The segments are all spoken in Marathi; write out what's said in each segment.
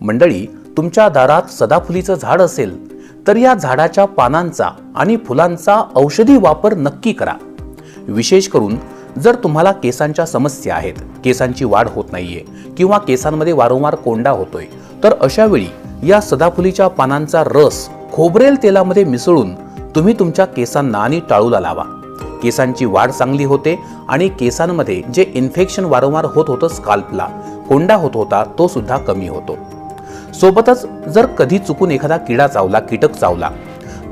मंडळी तुमच्या दारात सदाफुलीचं झाड असेल तर या झाडाच्या पानांचा आणि फुलांचा औषधी वापर नक्की करा. विशेष करून जर तुम्हाला केसांच्या समस्या आहेत केसांची वाढ होत नाहीये किंवा केसांमध्ये वारंवार कोंडा होतोय तर अशा वेळी या सदाफुलीच्या पानांचा रस खोबरेल तेलामध्ये मिसळून तुम्ही तुमच्या केसांना आणि टाळूला लावा. केसांची वाढ चांगली होते आणि केसांमध्ये जे इन्फेक्शन वारंवार होत होतं स्काल्पला कोंडा होत होता तो सुद्धा कमी होतो. सोबतच जर कधी चुकून एखादा किडा चावला कीटक चावला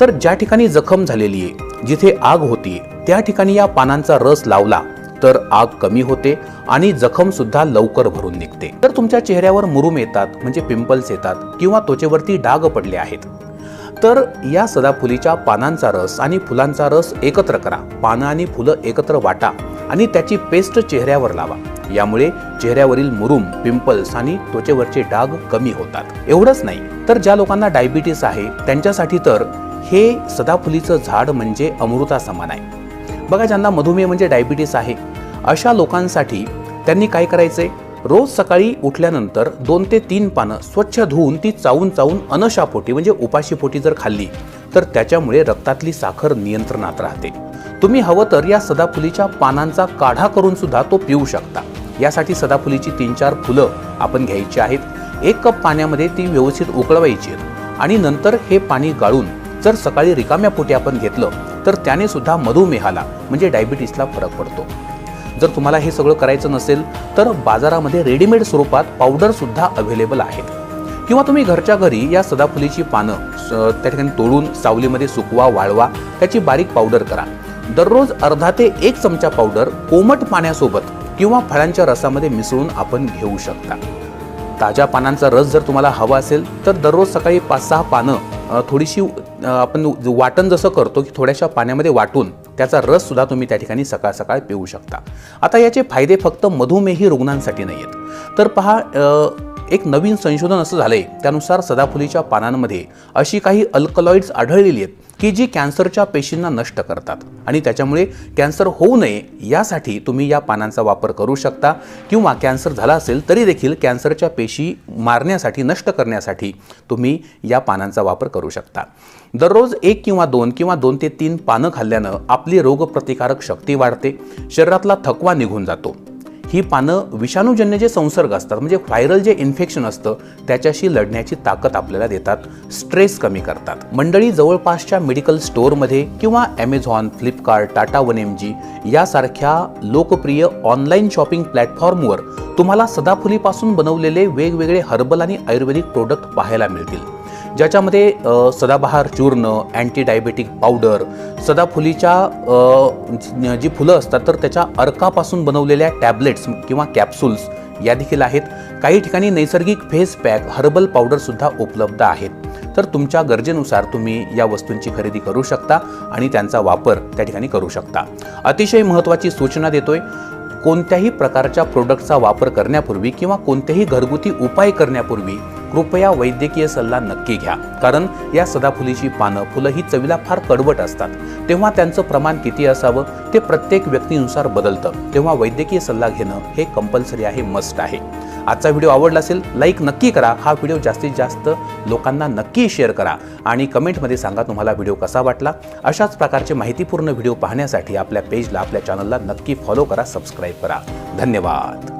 तर ज्या ठिकाणी जखम झालेली आहे जिथे आग होती त्या ठिकाणी या पानांचा रस लावला तर आग कमी होते आणि जखम सुद्धा लवकर भरून निघते. तर तुमच्या चेहऱ्यावर मुरूम येतात म्हणजे पिंपल्स येतात किंवा त्वचेवरती डाग पडले आहेत. तर या सदाफुलीच्या पानांचा रस आणि फुलांचा रस एकत्र करा. पानं आणि फुलं एकत्र वाटा आणि त्याची पेस्ट चेहऱ्यावर लावा. यामुळे चेहऱ्यावरील मुरुम पिंपल्स आणि त्वचेवरचे डाग कमी होतात. एवढंच नाही तर ज्या लोकांना डायबिटीस आहे त्यांच्यासाठी तर हे सदाफुलीचं झाड म्हणजे अमृता समान आहे. बघा ज्यांना मधुमेह म्हणजे डायबिटीस आहे अशा लोकांसाठी त्यांनी काय करायचंय? रोज सकाळी उठल्यानंतर दोन ते तीन पानं स्वच्छ धुवून ती चावून चावून अनशापोटी म्हणजे उपाशीपोटी जर खाल्ली तर त्याच्यामुळे रक्तातली साखर नियंत्रणात राहते. तुम्ही हवं तर या सदाफुलीच्या पानांचा काढा करून सुद्धा तो पिऊ शकता. यासाठी सदाफुलीची तीन चार फुलं आपण घ्यायची आहेत. एक कप पाण्यामध्ये ती व्यवस्थित उकळवायची आहेत. आणि नंतर हे पाणी गाळून जर सकाळी रिकाम्या पोटी आपण घेतलं तर त्याने सुद्धा मधुमेहाला म्हणजे डायबिटीसला फरक पडतो. जर तुम्हाला हे सगळं करायचं नसेल तर बाजारामध्ये रेडीमेड स्वरूपात पावडरसुद्धा अवेलेबल आहेत. किंवा तुम्ही घरच्या घरी या सदाफुलीची पानं त्या ठिकाणी तोडून सावलीमध्ये सुकवा वाळवा त्याची बारीक पावडर करा. दररोज अर्धा ते एक चमचा पावडर कोमट पाण्यासोबत किंवा फळांच्या रसामध्ये मिसळून आपण घेऊ शकता. ताज्या पानांचा रस जर तुम्हाला हवा असेल तर दररोज सकाळी पाच सहा पानं थोडीशी आपण वाटण जसं करतो की थोड्याशा पाण्यामध्ये वाटून त्याचा रस सुद्धा तुम्ही त्या ठिकाणी सकाळ सकाळ पिऊ शकता. आता याचे फायदे फक्त मधुमेही रुग्णांसाठी नाही आहेत तर पहा एक नवीन संशोधन असं झालंय. त्यानुसार सदाफुलीच्या पानांमध्ये अशी काही अल्कलॉइड्स आढळलेली आहेत की जी कॅन्सरच्या पेशींना नष्ट करतात. आणि त्याच्यामुळे कॅन्सर होऊ नये यासाठी तुम्ही या पानांचा वापर करू शकता किंवा कॅन्सर झाला असेल तरी देखील कॅन्सरच्या पेशी मारण्यासाठी नष्ट करण्यासाठी तुम्ही या पानांचा वापर करू शकता. दररोज एक किंवा दोन किंवा दोन ते तीन पानं खाल्ल्यानं आपली रोगप्रतिकारक शक्ती वाढते. शरीरातला थकवा निघून जातो. ही पानं विषाणूजन्य जे संसर्ग असतात म्हणजे व्हायरल जे इन्फेक्शन असतं त्याच्याशी लढण्याची ताकद आपल्याला देतात स्ट्रेस कमी करतात. मंडळी जवळपासच्या मेडिकल स्टोअरमध्ये किंवा Amazon Flipkart Tata one M G यासारख्या लोकप्रिय ऑनलाईन शॉपिंग प्लॅटफॉर्मवर तुम्हाला सदाफुलीपासून बनवलेले वेगवेगळे हर्बल आणि आयुर्वेदिक प्रोडक्ट पाहायला मिळतील. ज्याच्यामध्ये सदाबहार चूर्ण अँटी डायबेटिक पावडर सदाफुलीच्या जी- जी फुलं असतात तर त्याच्या अर्कापासून बनवलेल्या टॅबलेट्स किंवा कॅप्सूल्स या देखील आहेत. काही ठिकाणी नैसर्गिक फेस पॅक हर्बल पावडरसुद्धा उपलब्ध आहेत. तर तुमच्या गरजेनुसार तुम्ही या वस्तूंची खरेदी करू शकता आणि त्यांचा वापर त्या ठिकाणी करू शकता. अतिशय महत्त्वाची सूचना देतोय. कोणत्याही प्रकारच्या प्रोडक्टचा वापर करण्यापूर्वी किंवा कोणतेही घरगुती उपाय करण्यापूर्वी कृपया वैद्यकीय सल्ला नक्की घ्या. कारण या सदाफुलीची पानं फुलं ही चवीला फार कडवट असतात. तेव्हा त्यांचं प्रमाण किती असावं ते प्रत्येक व्यक्तीनुसार बदलतं. तेव्हा वैद्यकीय सल्ला घेणं हे कंपल्सरी आहे मस्ट आहे. आजचा व्हिडिओ आवडला असेल लाईक नक्की करा. हा व्हिडिओ जास्तीत जास्त लोकांना नक्की शेअर करा आणि कमेंटमध्ये सांगा तुम्हाला व्हिडिओ कसा वाटला. अशाच प्रकारचे माहितीपूर्ण व्हिडिओ पाहण्यासाठी आपल्या पेजला आपल्या चॅनलला नक्की फॉलो करा सबस्क्राईब करा. धन्यवाद.